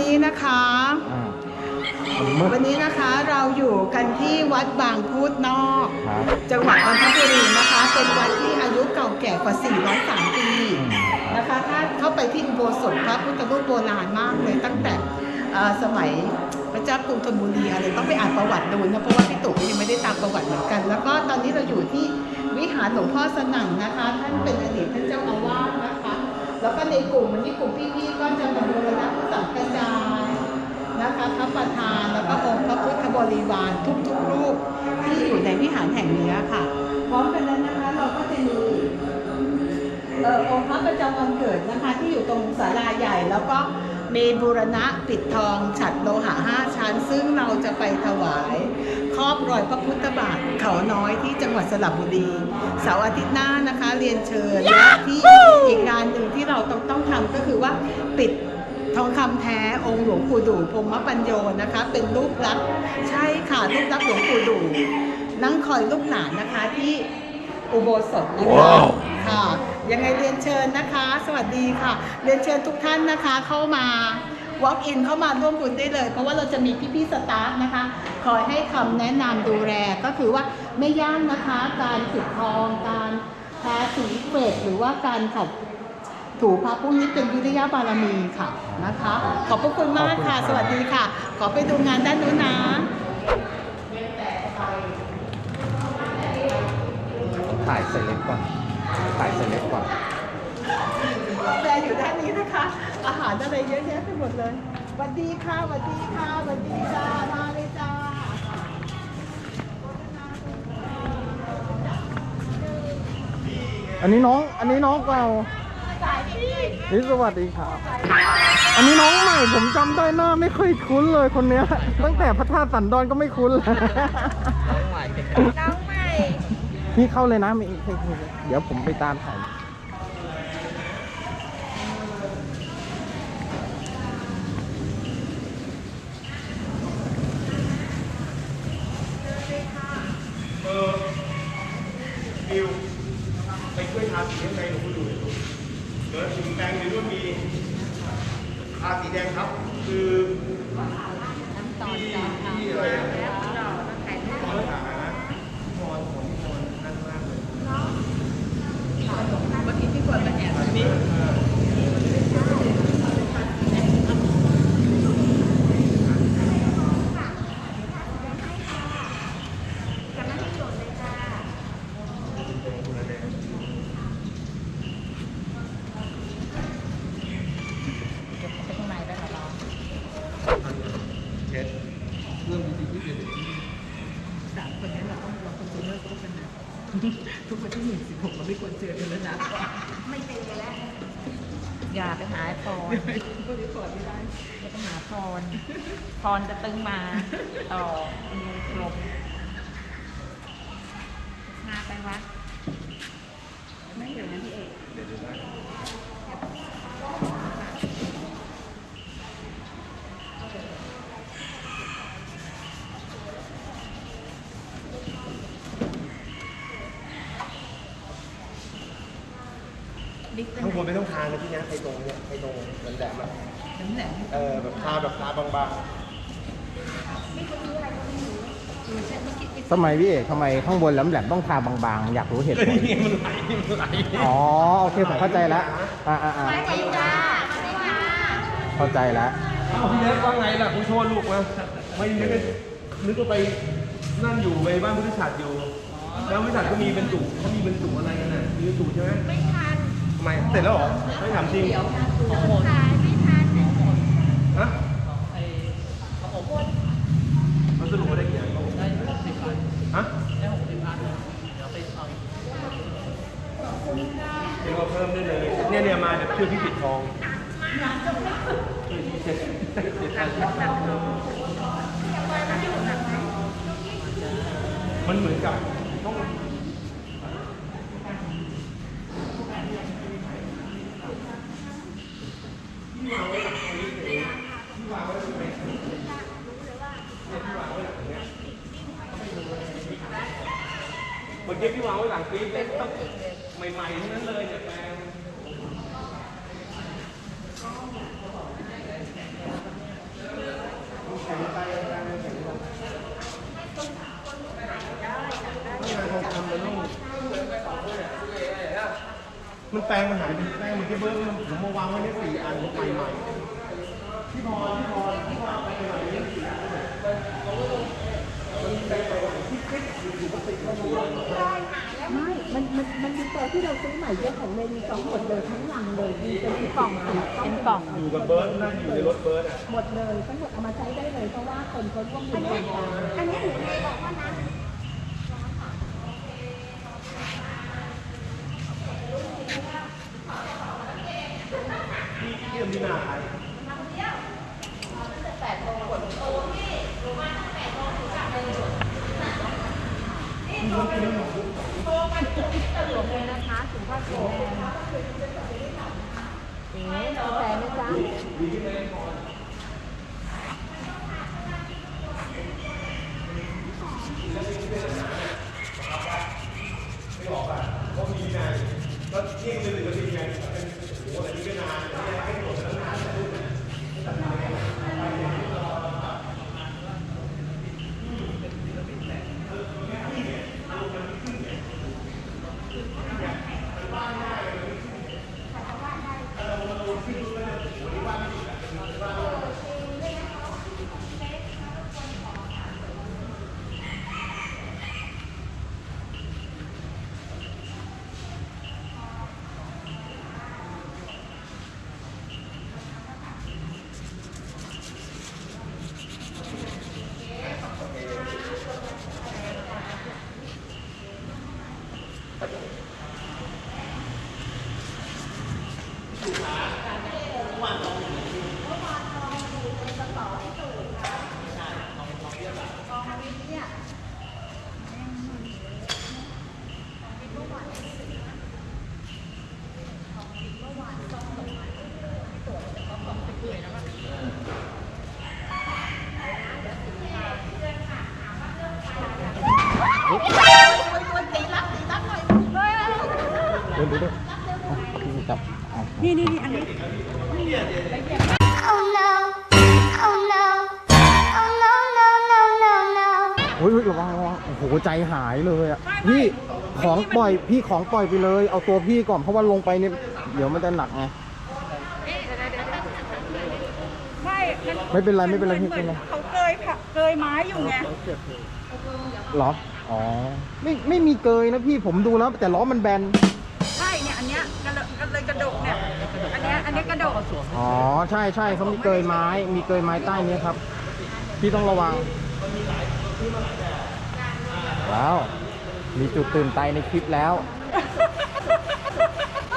นี้นะคะ อ่ามันมืดวันนี้นะคะเราอยู่กันที่วัดบางพูดนอก ครับจังหวัดนนทบุรีนะคะ เป็นวัดที่อายุเก่าแก่กว่า 403 ปีอืมนะคะ ถ้าเข้าไปที่อุโบสถพระพุทธรูปโบราณมากเลย ตั้งแต่เอ่อสมัยพระเจ้ากรุงธนบุรีอะไรต้องไปอ่านประวัติดูนะเพราะว่าพี่ตู่ก็ยังไม่ได้ตามประวัติเหมือนกัน แล้วก็ตอนนี้เราอยู่ที่วิหารหลวงพ่อสนั่นนะคะ ท่านเป็นอดีตท่านเจ้าอาวาสนะคะ แล้วก็ในกลุ่มวันนี้กลุ่มพี่ๆก็จะมาบูรณะพระสังฆจายนะคะพระประธานแล้วก็องค์พระพุทธบริวารทุกๆรูปที่อยู่ในวิหารแห่งนี้ค่ะ พร้อมกันนั้นนะคะเราก็จะมีเอ่อองค์พระประจำวันเกิดนะคะที่อยู่ตรงศาลาใหญ่แล้วก็มีบูรณะปิดทองฉัดโลหะห้าชั้น ซึ่งเราจะไปถวาย ครอบรอยพระพุทธบาทเขาน้อยที่จังหวัดสระบุรีเสาร์อาทิตย์หน้านะคะ เรียนเชิญและที่อีกงานหนึ่งที่เราต้องต้องทำก็คือว่าปิดทองคำแท้องค์หลวงปู่ดูพรหมปัญโยนะคะ เป็นรูปลักษณ์ใช่ค่ะรูปลักษณ์หลวงปู่ดูนั่งคอยลูกหลานนะคะที่อุโบสถนะคะว้าวค่ะ ยังไงเรียนเชิญนะคะ สวัสดีค่ะ เรียนเชิญทุกท่านนะคะเข้ามา walk in เข้ามาร่วมบุญได้เลย เพราะว่าเราจะมีพี่ๆสตาฟนะคะ คอยให้คำแนะนำดูแลก็คือว่าไม่ย่างนะคะ การปิดทอง การทาสีเกรดหรือว่าการขัดถูพระพวกนี้เป็นวิริยะบารมีค่ะนะคะ ขอบพระคุณมากค่ะ สวัสดีค่ะ ขอไปดูงานด้านนู้นนะถ่ายเซเลบก่อน ถ่ายเซเลบก่อนแฟอยู่ด้านนี้นะคะ อาหารอะไรเยอะแยะไปหมดเลยสวัสดีค่ะสวัสดีค่ะสวัสดีจ้ามาเลยจ้าอันนี้น้อง อันนี้น้องเรานี่สวัสดีครับ อันนี้น้องใหม่ผมจำได้หน้าไม่ค่อยคุ้นเลยคนเนี้ย ตั้งแต่พระธาตุสันดอนก็ไม่คุ้นเลยน้องใหม่น้องใหม่ นี่เข้าเลยนะไม่ไม่ไม่ เดี๋ยวผมไปตามถ่ายนิวไปช่วยทาสีข้างในหนูดูหน่อยลูกเดี๋ยวสีแดงในรุ่นมีทาสีแดงครับ คือที่ที่อะไรนะตอนขานะนอนของนอนนั่นมากเลย เมื่อกี้ที่กดมาแอบ นี่ ข้างในได้หรอเรา เช็ดเรื่องดีๆที่เด็ด สามคนนี้เราต้องเราควรจะเลิกคบกันนะ ทุกคนที่หนึ่งสิบหกเราไม่ควรเจอกันแล้วนะอย่าไปหาพรพวกนี้กอดไม่ได้อย่าไปหาพรพรจะตึงมา ต่อมีกลมมาไปวัดไม่อยู่นะพี่เอก บิ๊กเป็น ข้างบนไม่ต้องทานะพี่นะไอ้ตรงเนี่ยไอ้ตรงแหลมๆอะน้ำแหลมเออแบบทาแบบทาบางสมัยพี่เอกทำไมข้างบนแหลมๆต้องทาบางๆ อยากรู้เหๆตุเฮ้ผยลนี่มันไหลมันไหลอ๋อโอเคผมเข้าใจแล้วอ่าอ่าอ่าเข้าใจแล้วอ้าวพี่เล็กว่าไงล่ะคุณโชว์ลูกมาไม่นึกว่านึกว่าไปนั่นอยู่ไปบ้านพุทธศาสตร์อยู่ แล้วพุทธศาสตร์ก็มีบรรจุเขามีบรรจุอะไรกันน่ะมีบรรจุใช่ไหมไม่ทันทำ ไมเสร็จแล้วเหรอไม่ถามจริงฮะมันสรุปว่าได้กี่อันได้สิบอันฮะได้หกสิบอันเดี๋ยวไปเอาเดี๋ยวเพิ่มได้เลยเนี่ยเนี่ยมาเดี๋ยวช่วยพี่ปิดทองช่วยพี่เช็ดเช็ดอันมันเหมือนกับต้อง เมื่อกี้พี่วางไว้หลังปี๊บเลยต้องใหม่ๆทั้งนั้นเลยเนี่ยแปลง มัน แปลงมันหายเป็นแปลงมือนที่เบิร์ดมันผมมาวางไว้ในสี่อันใหม่ๆที่พอที่พอที่พอไปไหนเนี่สี่อันเนี่ยมันแปลงที่คลิกอยู่ปกติมันอยู่ไม่มันมันมันมีตัวที่เราซื้อใหม่เยอะของเมนูสองหมดเลยทั้งหลังเลยมีเป็นกล่องเป็นกล่องอยู่กับเบิร์ดนั่งอยู่ในรถเบิร์ดอะหมดเลยทั้งหมดเอามาใช้ได้เลยเพราะว่าคนเขาร่วมมือกันอันนี้หนูเลยบอกว่านะ ที่ที่อเมริกาขายนะคะถึงข้าวโพดเอ๋กาแฟไหมจ๊ะก็มีไงก็ที่หนึ่งก็มีไงเป็นโอ้โหอะไรนี่ก็นานเนี่ยให้หมดแล้วนานแต่ลูก เดี๋ยวเดี๋ยวเดี๋ยวเอาพี่จับเอา Oh no. Oh no. Oh no, no, no, no, no. โอ้ยเฮ้ยระวังระวังโอ้โหใจหายเลยอะพี่ของปล่อยพี่ของปล่อยไปเลย เอาตัวพี่ก่อนเพราะว่าลงไปเนี่ยเดี๋ยวมันจะหนักไง ไม่ไม่เป็นไรไม่เป็นไรไม่เป็นไร เขาเกยผักเกยไม้อยู่ไง เหรอ อ๋อ ไม่ไม่มีเกยนะพี่ผมดูแล้วแต่ล้อมันแบนใช่เนี่ย อันเนี้ยกระเลกระเลยกระดกเนี่ยอันเนี้ยอันเนี้ยกระดกอ๋อใช่ใช่เขามีเกยไม้ มีเกยไม้ใต้เนี้ยครับ พี่ต้องระวัง ว้าว มีจุดตื่นใจในคลิปแล้ว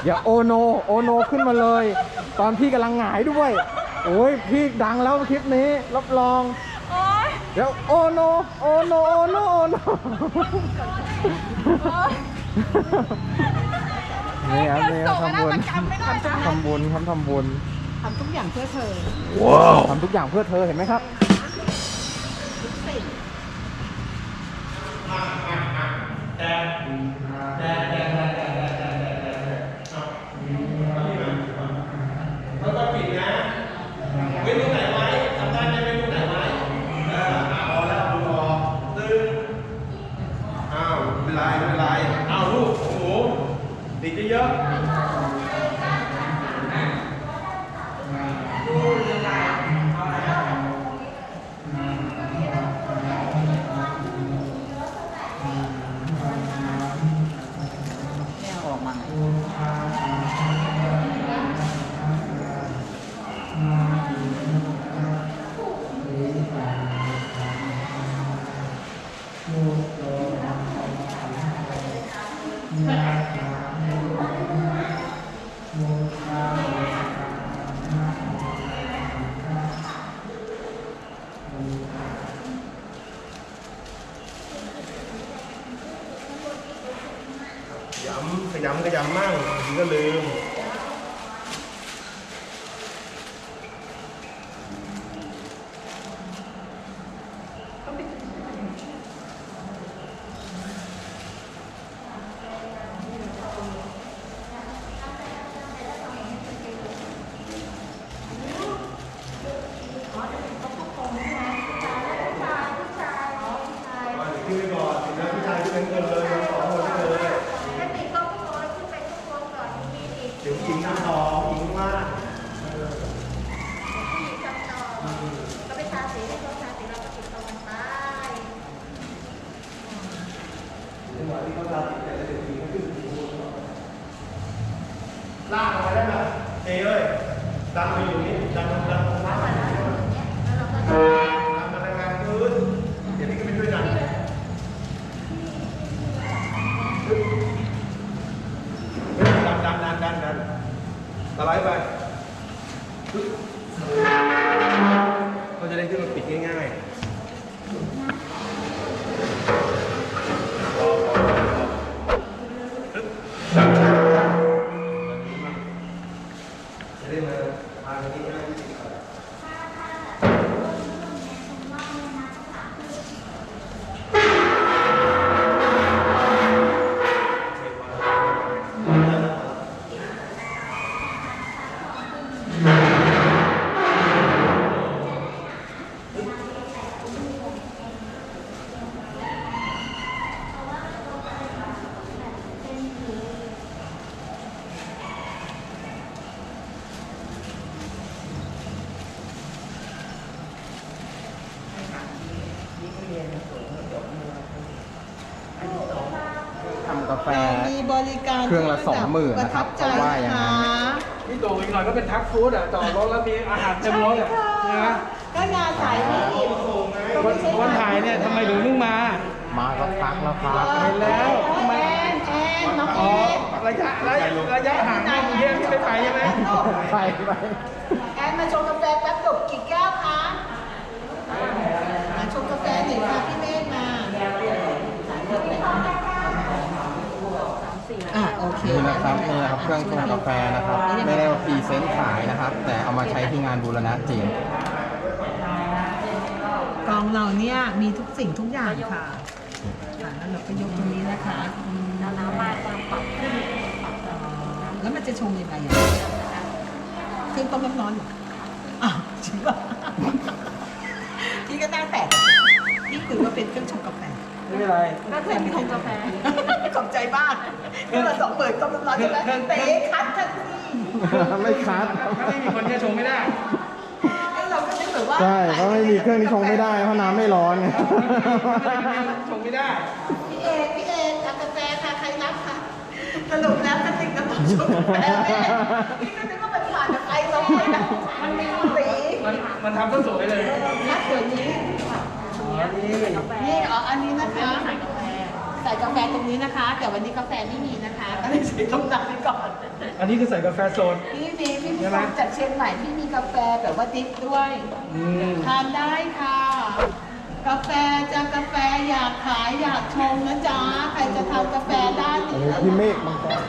อย่าโอโนโอโนขึ้นมาเลย ตอนพี่กำลังหงายด้วย โอ้ยพี่ดังแล้วคลิปนี้ รับรอง โอ๊ยเดี๋ยวโอโนโอโนโอโนโอโน นี่ครับนี่ครับทำบุญทำบุญครับทำบุญทำทุกอย่างเพื่อเธอทำทุกอย่างเพื่อเธอเห็นไหมครับแล้ว การเครื่องละ20,000ประนะครัทับบใจเขาว่าอย่างนั้นค่ะนี่โตอีกหน่อยก็เป็นทักฟู้ดอะจอดรถแล้วมีอาหารเต็มรถอะใช่นะค่ะก็งานสายนี้วันวันถ่ายเนี่ยทำไมถึงเพิ่งมา มาก็พักแล้วครับเห็นแล้วทำไมแอนแอนน้องอ๋เออนระยะระยะระยะห่างมากกรุงเทพที่ไม่ไปใช่ไหมไปไปแอนมาชงกาแฟแป๊บจบกี่แก้วคะมาชงกาแฟหน่อยค่ะพี่เมฆมา อะโอเค นี่นะครับนี่นะครับเครื่องชงกาแฟนะครับไม่ได้ว่าพรีเซนต์ขายนะครับ แต่เอามาใช้ที่งานบูรณะจริงกองเราเนี่ยมีทุกสิ่งทุกอย่างค่ะค่ะแล้วเราก็ยกตรงนี้นะคะแล้วน้ำมาปรับแล้วมันจะชงยังไงอะเครื่องต้มน้ำร้อนเหรออ้าวจริงป่ะ พี่ก็น่าแปลกนี่คือว่าเป็นเครื่องชงกาแฟ ไม่เป็นไร ก็เครื่องชงกาแฟ ขอบใจมากคือมาสองหมื่นต้มน้ำร้อนใช่ไหมเตะคัดทันทีไม่คัดถ้าไม่มีคนเนี่ยชงไม่ได้ไอ้เราก็นึกแบบว่าใช่เพราะไม่มีเครื่องที่ชงไม่ได้เพราะน้ำไม่ร้อนไงชงไม่ได้พี่เอกพี่เอกเอากาแฟค่ะใครรับค่ะสรุปแล้วกระติกน้ำมันชงกาแฟแม่พี่ก็นึกว่ามันผ่านกับไฟร้อนนะมันมีสีมันมันทำซะสวยเลยคัดตัวนี้ นี่อ๋ออันนี้นะคะใส่กาแฟตรงนี้นะคะ แต่วันนี้กาแฟไม่มีนะคะก็เลยใส่ตรงนั้นไปก่อนอันนี้คือใส่กาแฟสด พี่มีพี่มีใช่ไหมจากเชียงใหม่พี่มีกาแฟแบบว่าดิฟด้วยอืม ทานได้ค่ะ กาแฟจะกาแฟอยากขายอยากชงนะจ๊ะใครจะทำกาแฟได้โอ้โหพี่เมฆมังกร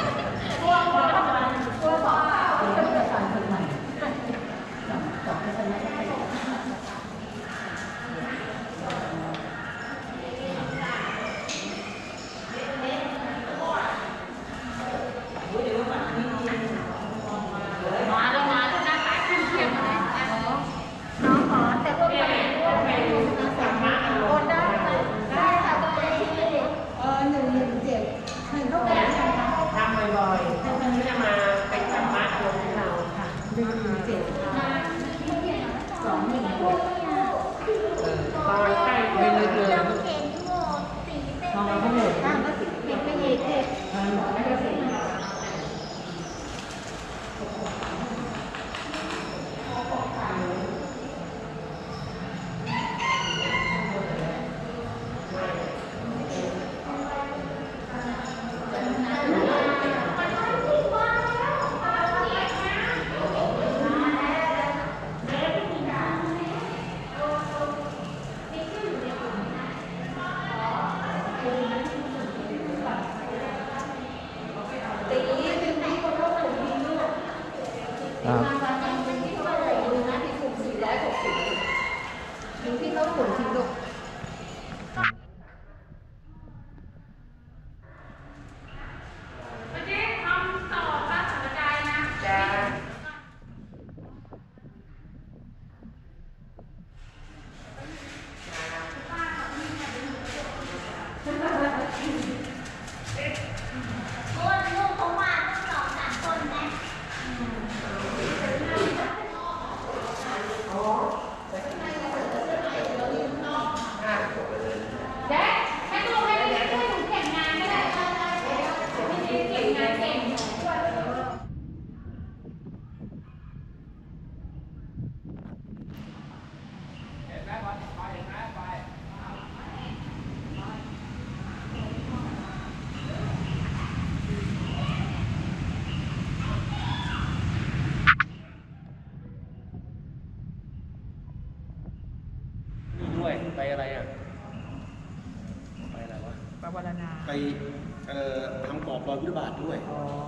ด้วย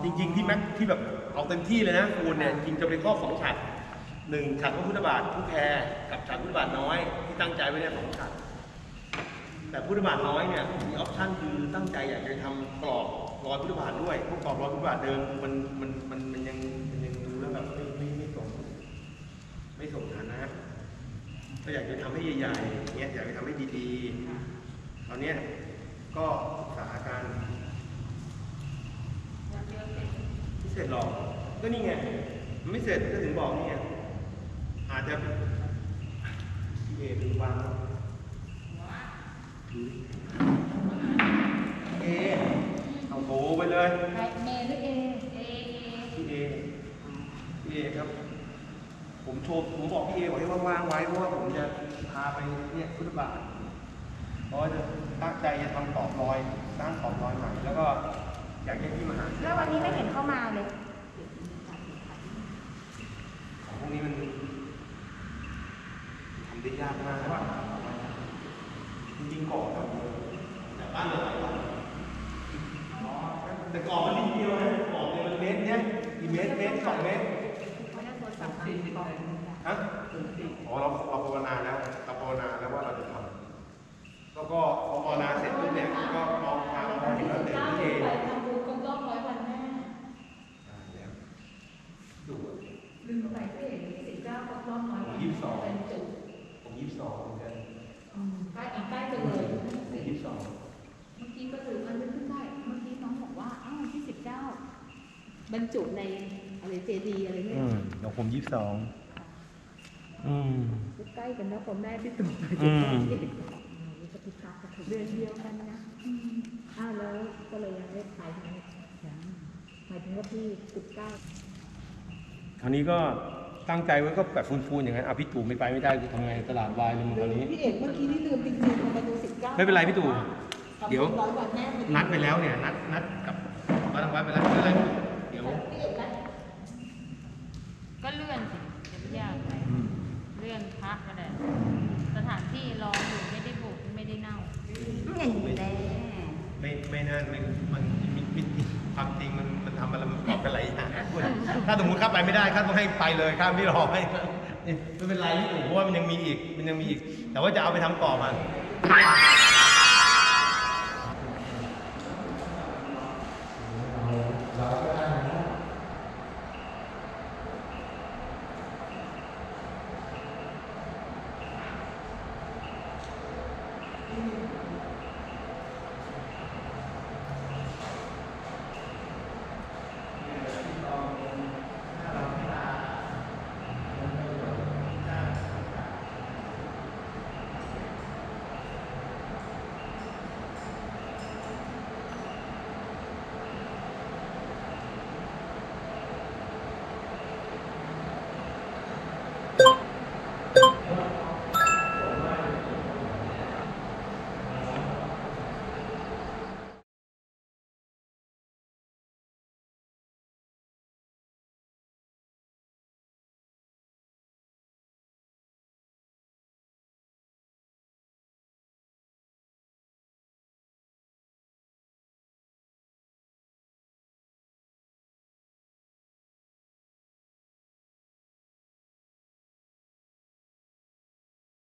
จริง ๆ ที่แม็กที่แบบเอาเต็มที่เลยนะคูณเนี่ยจริงจะเป็นครอบสองฉัดหนึ่งฉัดพระพุทธบาทผู้แพรกับฉัดพุทธบาทน้อย ที่ตั้งใจไว้เนี่ยสองฉัดแต่พุทธบาทน้อยเนี่ยมีออปชั่นคือตั้งใจอยากจะทำกรอบรอยพุทธบาทด้วยพวกกรอบรอยพุทธบาทเดิมมันมันมันมันยังมันยังดูแล้วแบบไม่ไม่ไม่สมไม่สมฐานะก็อยากจะทำให้ใหญ่ๆอย่างเงี้ยอยากจะทำให้ดีๆตอนเนี้ยก็ศึกษาการไม่ เสร็จหรอกก็นี่ไงมันไม่เสร็จก็ถึงบอกนี่ไงอาจจะพี่เอเป็นวางดูดิพี่เอเอาโถไปเลยเมย์หรือเอเอพี่เอพี่เอครับ ผมโชว์ผมบอกพี่เอบอกให้ว่างๆไว้เพราะว่าผมจะพาไปเนี่ยพุทธบาทเพราะว่าจะตั้งใจจะทำกรอบรอยสร้างกรอบรอยใหม่แล้วก็ อยากให้พี่มาหาแล้ววันนี้ไม่เห็นเข้ามาเลยของพวกนี้มันทำได้ยากมากจริงๆก่อนครับแต่บ้านเราหลายวันแต่ก่อนมันนิดเดียวนะก่อนเนี่ยมันเมตรเนี่ยกี่เมตรเมตรสองเมตรฮะอ๋อเราเราภาวนาแล้วเราภาวนาแล้วว่าเราจะทำแล้วก็พอภาวนาเสร็จปุ๊บเนี่ยก็มองทางมองเห็นแล้วเต็มที่เอง ทำบุญครบรอบร้อยวันแม่ อ่าแล้วดูอะ ลืมไปที่เห็นสิบเก้าครบรอบร้อยวัน ยี่สิบสอง เป็นจุด ผมยี่สิบสองเหมือนกัน ใกล้อีกใกล้จะเลย ผมยี่สิบสอง เมื่อกี้ก็ถือมันไม่ขึ้นได้ เมื่อกี้น้องบอกว่า อ้าวที่สิบเก้าบรร จุในอะไรเจดีอะไรเนี่ยอืมเดี๋ยวผมยี่สิบสองอืมใกล้กันนะพอแม่ที่ตุ่มอืมปฏิภาณเดือนเดียวกันนะอ้าวแล้วก็เลยยังไม่ไปทางนี้หมายถึงว่าที่สิบเก้าคราวนี้ก็ตั้งใจไว้ก็แบบฟูนๆอย่างนั้นอะพี่ตู่ไม่ไปไม่ได้ทำไงตลาดวายเลยมึงคราวนี้พี่เอกเมื่อกี้นี่ลืมจริงๆพอมาดูสิบเก้าไม่เป็นไรพี่ตู่เดี๋ยวร้อยวันแม่พอนัดไปแล้วเนี่ยนัดนัดกับวัดทางวัดไปแล้วไม่เป็นไรเดี๋ยวพี่เอกนัดก็เลื่อนสิจะไม่ยากอะไรเลื่อนพระก็ได้สถานที่รออยู่ไม่ได้บุกไม่ได้เน่าเห็นแน่ไม่ไม่นั่นไม่มันมีมีมีความจริงมันมันทำอะไรมันประกอบกันหลายอย่างถ้าสมมติข้าไปไม่ได้ข้าต้องให้ไปเลยข้าไม่รอให้ไม่เป็นไรพี่ตู่เพราะว่ามันยังมีอีกมันยังมีอีก แต่ว่าจะเอาไปทำกรอบมัน